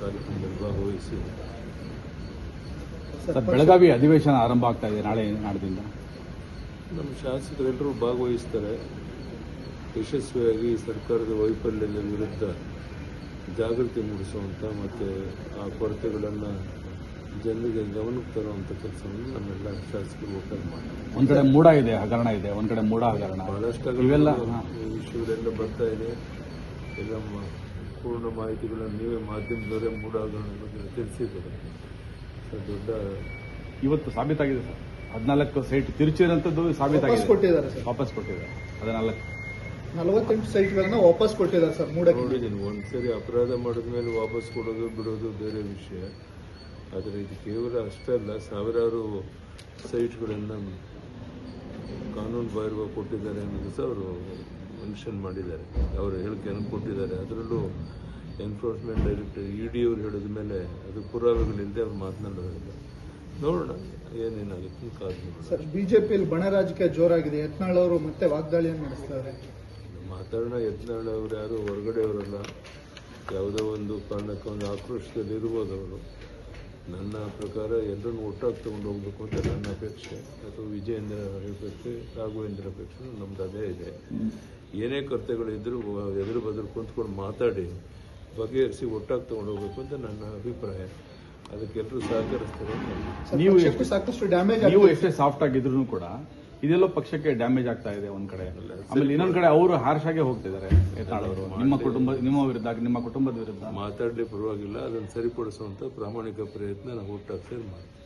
ಕಾರ್ಯಕ್ರಮದಲ್ಲಿ ಭಾಗವಹಿಸಿ ಸರ್ ಬೆಳಗಾವಿ ಅಧಿವೇಶನ ಆರಂಭ ಆಗ್ತಾ ಇದೆ ನಾಳೆ ನಾಡದಿಂದ ನಮ್ಮ ಶಾಸಕರೆಲ್ಲರೂ ಭಾಗವಹಿಸ್ತಾರೆ. ಯಶಸ್ವಿಯಾಗಿ ಸರ್ಕಾರದ ವೈಫಲ್ಯದ ವಿರುದ್ಧ ಜಾಗೃತಿ ಮೂಡಿಸುವಂಥ ಮತ್ತು ಆ ಕೊರತೆಗಳನ್ನು ಜನರಿಗೆ ಗಮನಕ್ಕೆ ತರುವಂಥ ಕೆಲಸವನ್ನು ನಮ್ಮೆಲ್ಲ ಶಾಸಕರು ಒಪ್ಪಲ್ ಮಾಡ್ತಾರೆ. ಒಂದ್ ಕಡೆ ಮೂಡ ಇದೆ ಹಗರಣ ಇದೆ ಒಂದು ಕಡೆ ಮೂಡ ಹಗರಣ. ಬಹಳಷ್ಟು ಇವೆಲ್ಲ ವಿಷಯಗಳೆಲ್ಲ ಬರ್ತಾ ಇದೆ. ಎಲ್ಲ ಪೂರ್ಣ ಮಾಹಿತಿಗಳನ್ನು ನೀವೇ ಮಾಧ್ಯಮದವರೇ ಮೂಡಾಗರಣ ಬಗ್ಗೆ ತಿಳಿಸಿದ್ದಾರೆ. ಸೊ ದೊಡ್ಡ ಇವತ್ತು ಸಾಬೀತಾಗಿದೆ ಸರ್. ಹದಿನಾಲ್ಕು ಸೈಟ್ ತಿರುಚಿದಂಥದ್ದು ವಾಪಸ್ ಸಾಬೀತಾಗಿದೆ ಕೊಟ್ಟಿದ್ದಾರೆ ಸರ್. ವಾಪಸ್ ಕೊಟ್ಟಿದ್ದಾರೆ. ಹದಿನಾಲ್ಕು. ನಲವತ್ತೆಂಟು ಸೈಟ್ಗಳನ್ನ ವಾಪಸ್ ಕೊಟ್ಟಿದ್ದಾರೆ ಸರ್ ಮೂಡಕ್ಕೆ. ನೋಡಿದ್ದೀನಿ ಒಂದ್ಸರಿ ಅಪರಾಧ ಮಾಡಿದ ಮೇಲೆ ವಾಪಸ್ ಕೊಡೋದು ಬಿಡೋದು ಬೇರೆ ವಿಷಯ. ಆದರೆ ಇದು ಕೇವಲ ಅಷ್ಟೇ ಅಲ್ಲ ಸಾವಿರಾರು ಸೈಟ್ಗಳನ್ನು ಕಾನೂನು ಬಾಹಿರ ಕೊಟ್ಟಿದ್ದಾರೆ ಅನ್ನೋದು ಸಹ ಅವರು ಮೆನ್ಷನ್ ಮಾಡಿದ್ದಾರೆ. ಅವರ ಹೇಳಿಕೆಯನ್ನು ಕೊಟ್ಟಿದ್ದಾರೆ. ಅದರಲ್ಲೂ ಎನ್ಫೋರ್ಸ್ಮೆಂಟ್ ಡೈರೆಕ್ಟರ್ ಇ ಡಿ ಅವರು ಹೇಳಿದ ಮೇಲೆ ಅದು ಪುರಾವೆಗಳಿಲ್ಲದೆ ಅವ್ರು ಮಾತನಾಡೋದಿಲ್ಲ ನೋಡೋಣ ಏನೇನಾಗುತ್ತೆ ಕಾದು ಸರ್ ಬಿಜೆಪಿಯಲ್ಲಿ ಬಣ ರಾಜಕೀಯ ಜೋರಾಗಿದೆ. ಯತ್ನಾಳ್ ಅವರು ಮತ್ತೆ ವಾಗ್ದಾಳಿಯನ್ನು ನಡೆಸ್ತಾರೆ. ಮಾತಾಡೋಣ. ಯತ್ನಾಳ್ ಅವರು ಯಾರು ಹೊರಗಡೆ ಅವರಲ್ಲ ಯಾವುದೋ ಒಂದು ಕಾರಣಕ್ಕೆ ಒಂದು ಆಕ್ರೋಶದಲ್ಲಿ ಇರ್ಬೋದು ಅವರು. ನನ್ನ ಪ್ರಕಾರ ಎಲ್ಲರನ್ನು ಒಟ್ಟಾಗಿ ತಗೊಂಡು ಹೋಗ್ಬೇಕು ಅಂತ ನನ್ನ ಅಪೇಕ್ಷೆ. ಅಥವಾ ವಿಜಯೇಂದ್ರ ಅಪೇಕ್ಷೆ ರಾಘವೇಂದ್ರ ಅಪೇಕ್ಷೆ ನಮ್ದು ಅದೇ ಇದೆ. ಏನೇ ಕರ್ತವ್ಯಗಳಿದ್ದರೂ ಎದುರು ಬದುರು ಕುಂತ್ಕೊಂಡು ಮಾತಾಡಿ ಬಗೆಹರಿಸಿ ಒಟ್ಟಾಗಿ ತಗೊಂಡು ಹೋಗ್ಬೇಕು ಅಂತ ನನ್ನ ಅಭಿಪ್ರಾಯ. ಅದಕ್ಕೆಲ್ಲರೂ ಸಹಕರಿಸ್ತಾರೆ ನೀವು ಎಷ್ಟು ಸಾಕಷ್ಟು ಡ್ಯಾಮೇಜ್ ನೀವು ಎಷ್ಟೇ ಸಾಫ್ಟ್ ಆಗಿದ್ರು ಕೂಡ ಇದೆಲ್ಲ ಪಕ್ಷಕ್ಕೆ ಡ್ಯಾಮೇಜ್ ಆಗ್ತಾ ಇದೆ ಒಂದ್ ಕಡೆ. ಆಮೇಲೆ ಇನ್ನೊಂದ್ ಕಡೆ ಅವರು ಹಾರ್ಶ್ ಆಗೇ ಹೋಗ್ತಿದ್ದಾರೆ ನಿಮ್ಮ ಕುಟುಂಬ ನಿಮ್ಮ ವಿರುದ್ಧ ನಿಮ್ಮ ಕುಟುಂಬದ ವಿರುದ್ಧ. ಮಾತಾಡ್ಲಿ ಪರವಾಗಿಲ್ಲ ಅದನ್ನು ಸರಿಪಡಿಸುವಂತ ಪ್ರಾಮಾಣಿಕ ಪ್ರಯತ್ನ ನಾವು ಒಟ್ಟಾಗಿ ಸೇರಿ ಮಾಡ್ತೀವಿ.